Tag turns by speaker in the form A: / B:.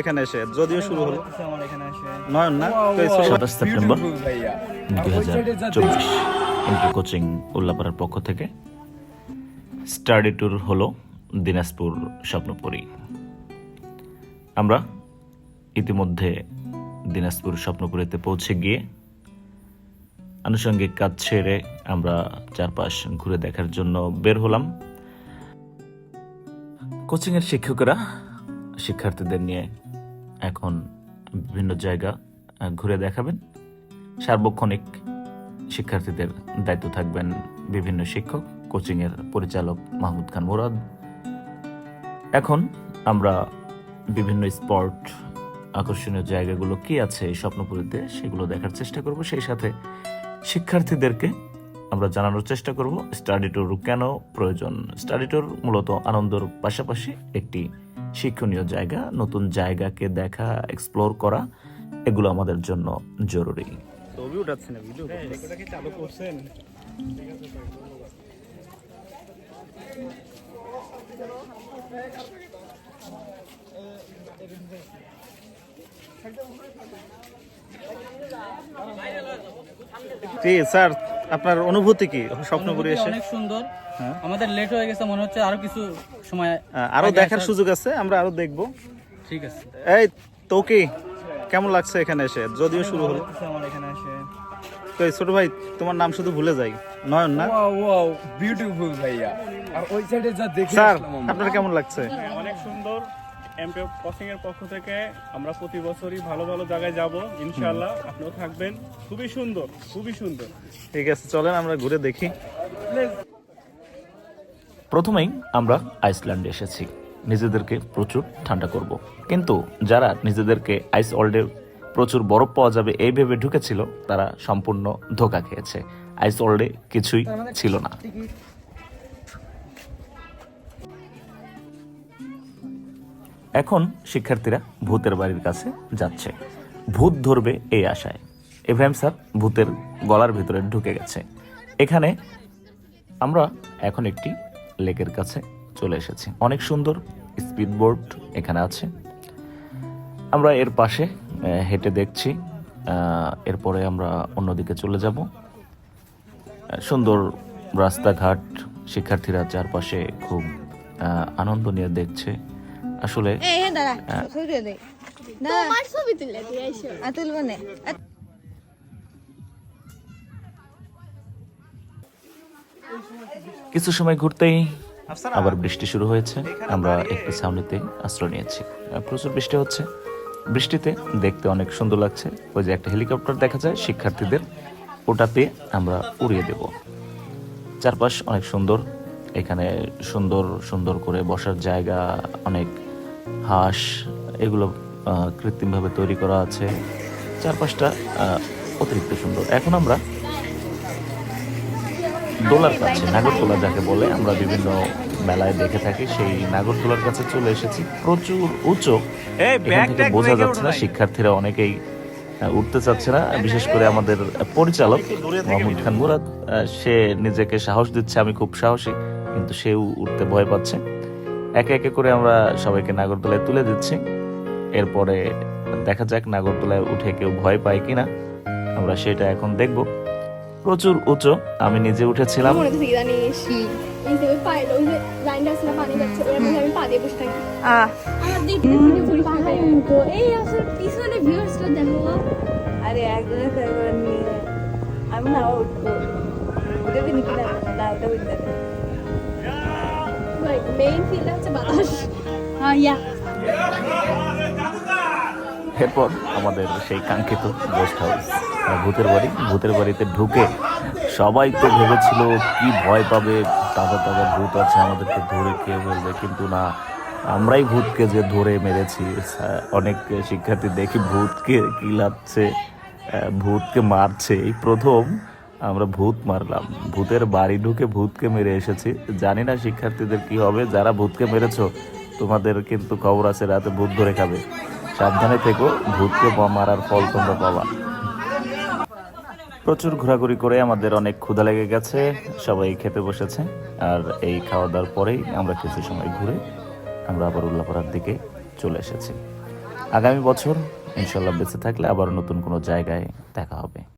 A: এখানে এসে? যদিও শুরু হলো।
B: আমার এখানে আসে
A: নয়ন না
C: সাতাশ সেপ্টেম্বর দুই হাজার চব্বিশ। এন্ট্রি কোচিং উল্লাপাড়ার পক্ষ থেকে। স্টাডি ট্যুর হলো দিনাজপুর স্বপ্নপুরী। আমরা ইতিমধ্যে দিনাজপুর স্বপ্নপুরীতে পৌঁছে গিয়ে আনুষঙ্গিক কাজ ছেড়ে আমরা চারপাশ ঘুরে দেখার জন্য বের হলাম। কোচিংয়ের শিক্ষকরা শিক্ষার্থীদের নিয়ে এখন বিভিন্ন জায়গা ঘুরে দেখাবেন। সার্বক্ষণিক শিক্ষার্থীদের দায়িত্ব থাকবেন বিভিন্ন শিক্ষক, কোচিংয়ের পরিচালক মাহমুদ খান মুরাদ। এখন আমরা বিভিন্ন স্পট, আকর্ষণীয় জায়গাগুলো কি আছে এই স্বপ্নপুরীতে সেগুলো দেখার চেষ্টা করব। সেই সাথে শিক্ষার্থীদেরকে আমরা জানানোর চেষ্টা করব, স্টাডি ট্যুর কেন প্রয়োজন? স্টাডি ট্যুর মূলত আনন্দর পাশাপাশি একটি শিক্ষণীয় জায়গা নতুন জায়গাকে দেখা এক্সপ্লোর করা এগুলো আমাদের জন্য জরুরি।
A: ছবি উঠাচ্ছে না ভিডিও
B: চালু করছেন।
A: জি স্যার আপনার অনুভূতি কি? স্বপ্নপুরি এসে?
B: অনেক সুন্দর।
A: হ্যাঁ।
B: আমাদের লেট হয়ে গেছে মনে হচ্ছে আরও কিছু সময় আরও
A: দেখার সুযোগ আছে আমরা আরও দেখব।
B: ঠিক আছে।
A: এই তো কি কেমন লাগছে এখানে এসে? যদিও শুরু হলো।
B: আমার এখানে আসে
A: তো ছোট ভাই তোমার নাম শুধু ভুলে যাই। নয়ন না?
D: ওয়াও ওয়াও বিউটিফুল ভাইয়া। আর ওই সাইডে যা দেখে
A: স্যার আপনার কেমন লাগছে?
E: অনেক সুন্দর। এমপি এর পক্ষ থেকে আমরা প্রতি বছরই ভালো ভালো জায়গায় যাব, ইনশাআল্লাহ আপনিও থাকবেন। খুবই সুন্দর খুবই সুন্দর।
A: ঠিক আছে, চলেন আমরা ঘুরে দেখি।
C: প্রথমেই আমরা আইসল্যান্ডে এসেছি। নিজেদেরকে প্রচুর ঠান্ডা করব। কিন্তু যারা নিজেদেরকে আইস ওয়ার্ল্ডে প্রচুর বরফ পাওয়া যাবে এই ভেবে ঢুকেছিল, তারা সম্পূর্ণ ধোকা খেয়েছে। আইস ওয়ার্ল্ডে কিছুই ছিল না। এখন শিক্ষার্থীরা ভূতের বাড়ির কাছে যাচ্ছে। ভূত ধরবে এই আশায়। এভএম স্যার ভূতের গলার ভিতরে ঢুকে গেছে। এখানে আমরা এখন একটি লেকের কাছে চলে এসেছি। অনেক সুন্দর স্পিড বোর্ড এখানে আছে। আমরা এর পাশে হেঁটে দেখছি। এরপরে আমরা অন্যদিকে চলে যাব। সুন্দর রাস্তাঘাট। শিক্ষার্থীরা চারপাশে খুব আনন্দ নিয়ে দেখছে। আসলে
F: হ্যাঁ
C: কিছু সময় ঘুরতেই আবার বৃষ্টি শুরু হয়েছে। আমরা একটি ছাউনিতে আশ্রয় নিয়েছি। প্রচুর বৃষ্টি হচ্ছে। বৃষ্টিতে দেখতে অনেক সুন্দর লাগছে। ওই যে একটা হেলিকপ্টার দেখা যায় শিক্ষার্থীদের। ওটাতে আমরা উড়িয়ে দেব। চারপাশ অনেক সুন্দর। এখানে সুন্দর সুন্দর করে বসার জায়গা অনেক হাঁস এগুলো কৃত্রিমভাবে তৈরি করা আছে। চারপাশটা অতিরিক্ত সুন্দর। এখন আমরা দোলার কাছে নাগরদোলা যাকে বলে আমরা বিভিন্ন মেলায় দেখে থাকি সেই নাগরদোলার কাছে চলে এসেছি। প্রচুর উঁচু। এখান থেকে বোঝা যাচ্ছে না শিক্ষার্থীরা অনেকেই উঠতে চাচ্ছে না বিশেষ করে আমাদের পরিচালক মোহাম্মদ খান মুরাদ সে নিজেকে সাহস দিচ্ছে আমি খুব সাহসী কিন্তু সেও উঠতে ভয় পাচ্ছে। একে একে করে আমরা সবাইকে নাগরদোলায় তুলে দিচ্ছি। এরপরে দেখা যাক নাগরদোলায় উঠে কেউ ভয় পায় কিনা। আমরা সেটা এখন দেখব। প্রচুর উঁচু আমি নিজে উঠেছিলাম।
G: না আমি দেখতে মনে
F: আরে আমি না উঠবো
G: ইয়া
C: এরপর আমাদের সেই কাঙ্ক্ষিত গেস্ট হাউস ভূতের বাড়ি। ভূতের বাড়িতে ঢুকে সবাই তো ভেবেছিল, কি ভয় পাবে? তাজা তাজা ভূত আছে আমাদেরকে ধরে কে বলবে কিন্তু না, আমরাই ভূতকে যে ধরে মেরেছি অনেক শিক্ষার্থী দেখি ভূতকে কিলাচ্ছে ভূতকে মারছে। এই প্রথম আমরা ভূত মারলাম। ভূতের বাড়ি ঢুকে ভূতকে মেরে এসেছি। জানি না শিক্ষার্থীদের কি হবে। যারা ভূতকে মেরেছ, তোমাদের কিন্তু খবর আছে, রাতে ভূত ধরে খাবে। সাবধানে থেকো, ভূতকে মারার ফল তোমরা পাবা। প্রচুর ঘোরাঘুরি করে আমাদের অনেক ক্ষুধা লেগে গেছে। সবাই খেতে বসেছে। আর এই খাওয়া দাওয়ার পরেই আমরা কিছু সময় ঘুরে আমরা আবার উল্লাপাড়ার দিকে চলে এসেছি। আগামী বছর ইনশাল্লাহ বেঁচে থাকলে আবার নতুন কোনো জায়গায় দেখা হবে।